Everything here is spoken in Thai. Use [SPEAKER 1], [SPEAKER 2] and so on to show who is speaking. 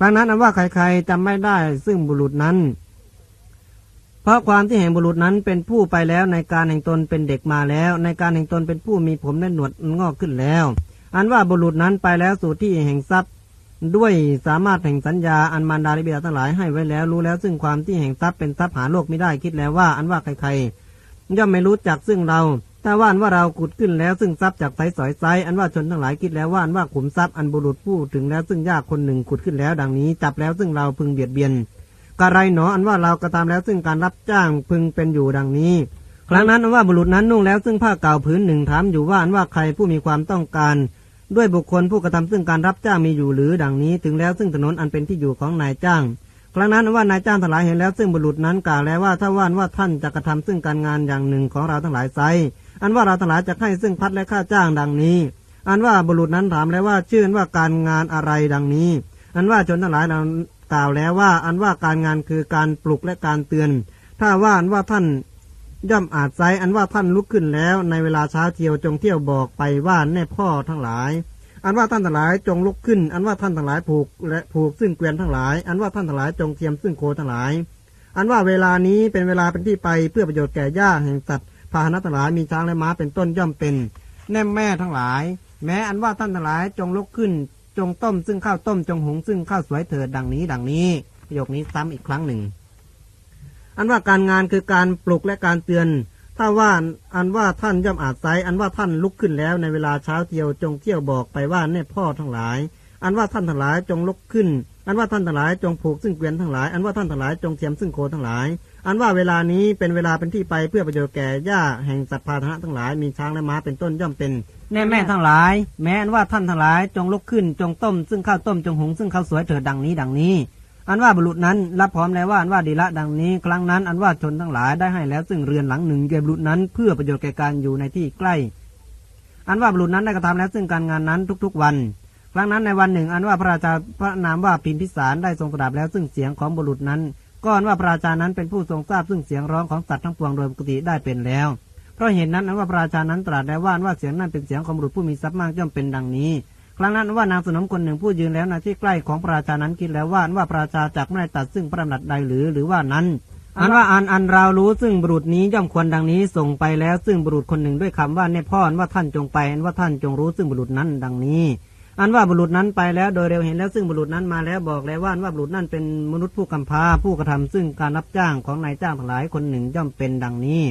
[SPEAKER 1] ดังนั้นอันว่าใครๆจำไม่ได้ซึ่งบุรุษนั้น เพราะความที่แห่งบุรุษนั้นเป็นผู้ไปแล้วในการแห่งตนเป็นเด็กมาแล้ว ในการแห่งตนเป็นผู้มีผมและหนวดงอกขึ้นแล้ว อันว่าบุรุษนั้นไปแล้วสู่ที่แห่งทรัพย์ ด้วยสามารถแห่งสัญญาอันมารดาลิเบียทั้งหลายให้ไว้แล้วรู้แล้ว ซึ่งความที่แห่งทรัพย์เป็นทรัพย์หาโลกไม่ได้คิดแล้วว่า อันว่าใครๆย่อมไม่รู้จักซึ่งเรา ถ้าว่านว่าเราขุดขึ้นแล้วซึ่งทรัพย์จากไสสอยไซอันว่าชนทั้งหลายคิดแล้วว่าอันว่าขุมทรัพย์อันบุรุษผู้ถึงแล้วซึ่งยากคนหนึ่งขุดขึ้นแล้วดังนี้ จับแล้วซึ่งเราพึงเบียดเบียนกะไรหนออันว่าเรากระทำแล้วซึ่งการรับจ้างพึงเป็นอยู่ดังนี้ ครั้งนั้นอันว่าบุรุษนั้นนุ่งแล้วซึ่งผ้าเก่าผืนหนึ่งถามอยู่ว่าอันว่าใครผู้มีความต้องการ ด้วยบุคคลผู้กระทำซึ่งการรับจ้างมีอยู่หรือดังนี้ ถึงแล้วซึ่งถนนอันเป็นที่อยู่ของนายจ้างครั้งนั้นว่านายจ้างทั้งหลายเห็นแล้วซึ่งบุรุษนั้นกล่าวแล้วว่าถ้าว่านว่าท่านจะกระทำซึ่งการงานอย่างหนึ่งของเราทั้งหลายไซ อันว่าเราทั้งหลายจะให้ซึ่งพัดและค่าจ้างดังนี้ อันว่าบุรุษนั้นถามแล้วว่าชื่ออันว่าการงานอะไรดังนี้ อันว่าชนทั้งหลายเรากล่าวแล้วว่า อันว่าการงานคือการปลุกและการเตือน ถ้าว่าอันว่าท่านย่อมอาจไซอันว่าท่านลุกขึ้นแล้ว ในเวลาเช้าเที่ยวจงเที่ยวบอกไปว่าแน่พ่อทั้งหลาย อันว่าท่านทั้งหลายจงลุกขึ้น อันว่าท่านทั้งหลายผูกและผูกซึ่งเกวียนทั้งหลาย อันว่าท่านทั้งหลายจงเทียมซึ่งโคทั้งหลาย อันว่าเวลานี้เป็นเวลาเป็นที่ไปเพื่อประโยชน์แก่ย่าแห่งสัตว์ พาหนะทั้งหลายมีช้างและม้าเป็นต้นย่อมเป็น แน่แม่ทั้งหลาย แม้อันว่าท่านทั้งหลายจงลุกขึ้น จงต้มซึ่งข้าวต้มจงหุงซึ่งข้าวสวยเถิดดังนี้ดังนี้ประโยคนี้ซ้ำอีกครั้งหนึ่ง อันว่าการงานคือการปลุกและการเตือน ถ้าว่าอันว่าท่านย่อมอาจไซอันว่าท่านลุกขึ้นแล้วในเวลาเช้าเที่ยวจงเที่ยวบอกไปว่าแน่พ่อทั้งหลาย อันว่าท่านทั้งหลายจงลุกขึ้น อันว่าท่านทั้งหลายจงผูกซึ่งเกวียนทั้งหลาย อันว่าท่านทั้งหลายจงเทียมซึ่งโคทั้งหลาย อันว่าเวลานี้เป็นเวลาเป็นที่ไปเพื่อประโยชน์แก่ย่าแห่งสัตว์พาหนะทั้งหลายมีช้างและม้าเป็นต้นย่อมเป็นแน่แม่ทั้งหลาย แม้อันว่าท่านทั้งหลายจงลุกขึ้นจงต้ม ซึ่งข้าวต้มจงหุงซึ่งข้าวสวยเถิดดังนี้ดังนี้ อันว่าบุรุษนั้นรับพร้อมแล้วว่าอันว่าดีละดังนี้ ครั้งนั้นอันว่าชนทั้งหลายได้ให้แล้วซึ่งเรือนหลังหนึ่งแก่บุรุษนั้น เพื่อประโยชน์แก่การอยู่ในที่ใกล้ อันว่าบุรุษนั้นได้กระทำแล้วซึ่งการงานนั้นทุกๆวัน ครั้งนั้นในวันหนึ่ง อันว่าพระราชาพระนามว่าพิมพิสารได้ทรงสดับแล้วซึ่งเสียงของบุรุษนั้นก็อันว่าพระราชานั้นเป็นผู้ทรงทราบซึ่งเสียงร้องของสัตว์ทั้งปวงโดยปกติได้เป็นแล้ว เพราะเหตุนั้นอันว่าพระราชานั้นตรัสแล้วว่าอันว่าเสียงนั้นเป็นเสียงของบุรุษผู้มีทรัพย์มากย่อมเป็นดังนี้ ครั้งนั้นว่านางสนมคนหนึ่งผู้ยืนแล้วในที่ใกล้ของพระราชานั้นคิดแล้วว่าอันว่าพระราชาจักไม่ได้ตัดซึ่งพระดำรัสใดหรือหรือว่านั้น อันว่าอันอันเรารู้ซึ่งบุรุษนี้ย่อมควรดังนี้ส่งไปแล้วซึ่งบุรุษคนหนึ่งด้วยคำว่าในพ่อนว่าท่านจงไปอันว่าท่านจงรู้ซึ่งบุรุษนั้นดังนี้ อันว่าบุรุษนั้นไปแล้วโดยเร็วเห็นแล้วซึ่งบุรุษนั้นมาแล้วบอกแล้วว่าว่าบุรุษนั้นเป็นมนุษย์ผู้กำพร้าผู้กระทำซึ่งการรับจ้างของนายจ้างทั้งหลายคนหนึ่งย่อมเป็นดังนี้